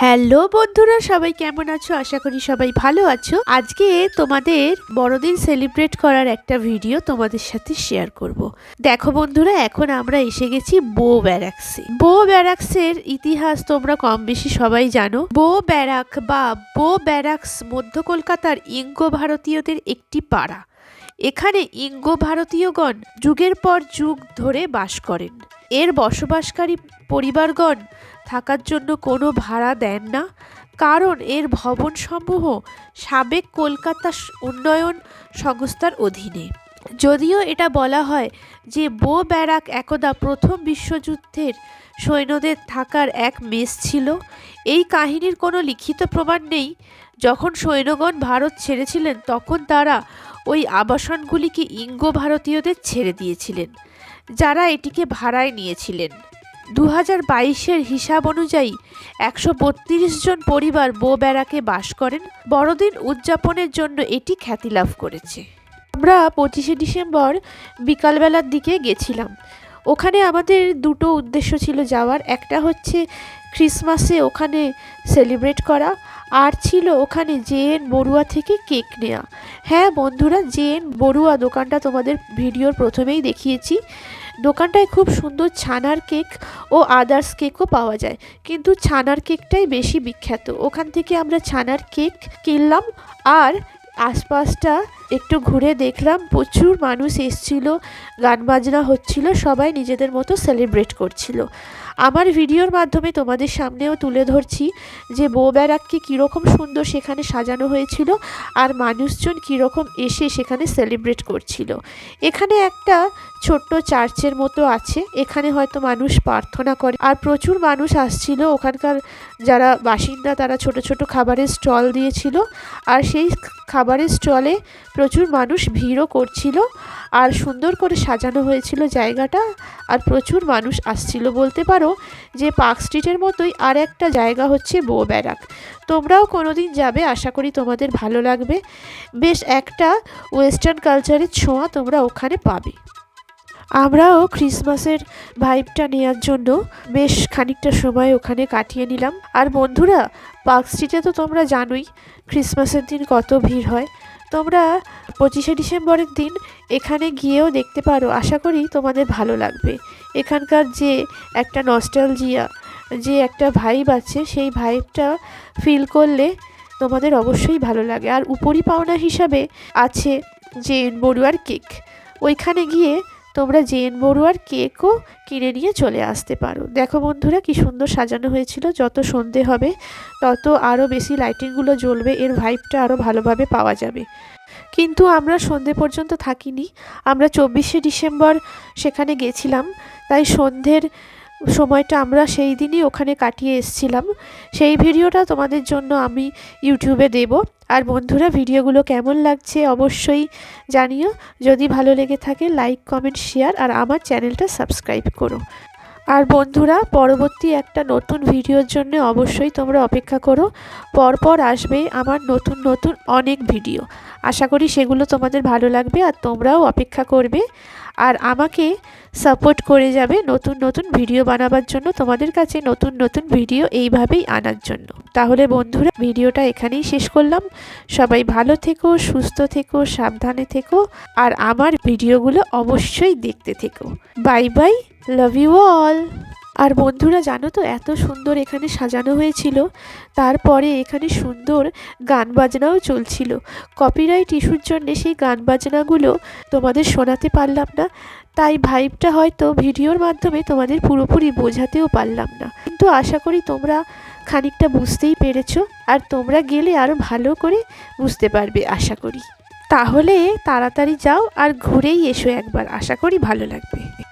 Hello বন্ধুরা, সবাই কেমন আছো? আশা করি সবাই ভালো আছো। আজকে তোমাদের বড়দিন সেলিব্রেট করার একটা ভিডিও তোমাদের সাথে শেয়ার করব। দেখো বন্ধুরা, এখন আমরা এসে গেছি বো ব্যারাক্সে। বো ব্যারাক্সের ইতিহাস তোমরা কম বেশি সবাই জানো। বো ব্যারাক বা বো ব্যারাক্স মধ্য কলকাতার ইঙ্গো ভারতীয়দের একটি পাড়া। এখানে ইঙ্গো ভারতীয়গণ যুগের পর যুগ ধরে বাস করেন। এর বসবাসকারী পরিবারগণ থাকার জন্য কোনো ভাড়া দেন না, কারণ এর ভবনসমূহ সাবেক কলকাতা উন্নয়ন সংস্থার অধীনে। যদিও এটা বলা হয় যে বো ব্যারাক একদা প্রথম বিশ্বযুদ্ধের সৈন্যদের থাকার এক মেস ছিল, এই কাহিনীর কোনো লিখিত প্রমাণ নেই। যখন সৈন্যগণ ভারত ছেড়েছিলেন, তখন তারা ওই আবাসনগুলিকে ইঙ্গ ভারতীয়দের ছেড়ে দিয়েছিলেন। যারা এটিকে ভাড়ায় নিয়েছিলেন। দু হাজার বাইশের হিসাব অনুযায়ী একশো বত্রিশ জন পরিবার বো ব্যারাকে বাস করেন। বড়দিন উদযাপনের জন্য এটি খ্যাতি লাভ করেছে। আমরা পঁচিশে ডিসেম্বর বিকালবেলার দিকে গেছিলাম। ওখানে আমাদের দুটো উদ্দেশ্য ছিল যাওয়ার। একটা হচ্ছে ক্রিসমাসে ওখানে সেলিব্রেট করা। আর ছিল ওখানে জে এন বড়ুয়া থেকে কেক নেওয়া হ্যাঁ বন্ধুরা জেন বড়ুয়া দোকানটা তোমাদের ভিডিওর প্রথমেই দেখিয়েছি, দোকানটায় খুব সুন্দর ছানার কেক ও আদার্স কেকও পাওয়া যায়। কিন্তু ছানার কেকটাই বেশি বিখ্যাত। ওখান থেকে আমরা ছানার কেক কিনলাম আর আশপাশটা একটু ঘুরে দেখলাম, প্রচুর মানুষ এসছিল, গান বাজনা হচ্ছিল, সবাই নিজেদের মতো সেলিব্রেট করছিল। আমার ভিডিওর মাধ্যমে তোমাদের সামনেও তুলে ধরছি যে বউ ব্যারাককে কীরকম সুন্দর সেখানে সাজানো হয়েছিল আর মানুষজন কীরকম এসে সেখানে সেলিব্রেট করছিল। এখানে একটা ছোট্ট চার্চের মতো আছে। এখানে হয়তো মানুষ প্রার্থনা করে। আর প্রচুর মানুষ আসছিল। ওখানকার যারা বাসিন্দা, তারা ছোট ছোট খাবারের স্টল দিয়েছিল। আর সেই খাবারের স্টলে প্রচুর মানুষ ভিড়ও করছিল। আর সুন্দর করে সাজানো হয়েছিল জায়গাটা। আর প্রচুর মানুষ আসছিল। বলতে পারো যে পার্ক স্ট্রিটের মতোই আর একটা জায়গা হচ্ছে বো ব্যারাক। তোমরাও কোনো দিন যাবে? আশা করি তোমাদের ভালো লাগবে। বেশ একটা ওয়েস্টার্ন কালচারের ছোঁয়া তোমরা ওখানে পাবে। আমরাও ক্রিসমাসের ভাইবটা নেওয়ার জন্য বেশ খানিকটা সময় ওখানে কাটিয়ে নিলাম। আর বন্ধুরা, পার্ক স্ট্রিটে তো তোমরা জানোই ক্রিসমাসের দিন কত ভিড় হয়। তোমরা পঁচিশে ডিসেম্বরের দিন এখানে গিয়েও দেখতে পারো। আশা করি তোমাদের ভালো লাগবে। এখানকার যে একটা নস্টালজিয়া যে একটা ভাইব আছে, সেই ভাইবটা ফিল করলে তোমাদের অবশ্যই ভালো লাগে। আর উপরি পাওনা হিসাবে আছে যে বড়ুয়ার কেক ওইখানে গিয়ে তোমরা জেন বড়ুয়ার কেকও কিনে নিয়ে চলে আসতে পারো। দেখো বন্ধুরা কি সুন্দর সাজানো হয়েছিল, যত সন্ধে হবে, তত আরও বেশি লাইটিংগুলো জ্বলবে, এর ভাইবটা আরও ভালোভাবে পাওয়া যাবে। কিন্তু আমরা সন্ধে পর্যন্ত থাকিনি। আমরা চব্বিশে ডিসেম্বর সেখানে গেছিলাম, তাই সন্ধ্যের সময়টা আমরা সেই দিনই ওখানে কাটিয়ে এসেছিলাম। সেই ভিডিওটা তোমাদের জন্য আমি ইউটিউবে দেব। আর বন্ধুরা, ভিডিওগুলো কেমন লাগছে অবশ্যই জানিও। যদি ভালো লেগে থাকে লাইক কমেন্ট শেয়ার আর আমার চ্যানেলটা সাবস্ক্রাইব করো। আর বন্ধুরা, পরবর্তী একটা নতুন ভিডিওর জন্য অবশ্যই তোমরা অপেক্ষা করো। পরপর আসবে আমার নতুন নতুন অনেক ভিডিও। আশা করি সেগুলো তোমাদের ভালো লাগবে আর তোমরাও অপেক্ষা করবে। আর আমাকে সাপোর্ট করে যাবে নতুন নতুন ভিডিও বানাবার জন্য তোমাদের কাছে নতুন নতুন ভিডিও এইভাবেই আনার জন্য। তাহলে বন্ধুরা ভিডিওটা এখানেই শেষ করলাম। সবাই ভালো থেকো, সুস্থ থেকো, সাবধানে থেকো, আর আমার ভিডিওগুলো অবশ্যই দেখতে থেকো। Bye bye love you all আর বন্ধুরা, জানো তো, এত সুন্দর এখানে সাজানো হয়েছিল। তারপরে এখানে সুন্দর গান বাজনাও চলছিল। কপিরাইট ইস্যুর জন্য সেই গান বাজনাগুলো তোমাদের শোনাতে পারলাম না। তাই ভাইবটা হয়তো ভিডিওর মাধ্যমে তোমাদের পুরোপুরি বোঝাতেও পারলাম না। কিন্তু আশা করি তোমরা খানিকটা বুঝতেই পেরেছ আর তোমরা গেলে আরও ভালো করে বুঝতে পারবে, আশা করি। তাহলে তাড়াতাড়ি যাও আর ঘুরেই এসো একবার। আশা করি ভালো লাগবে।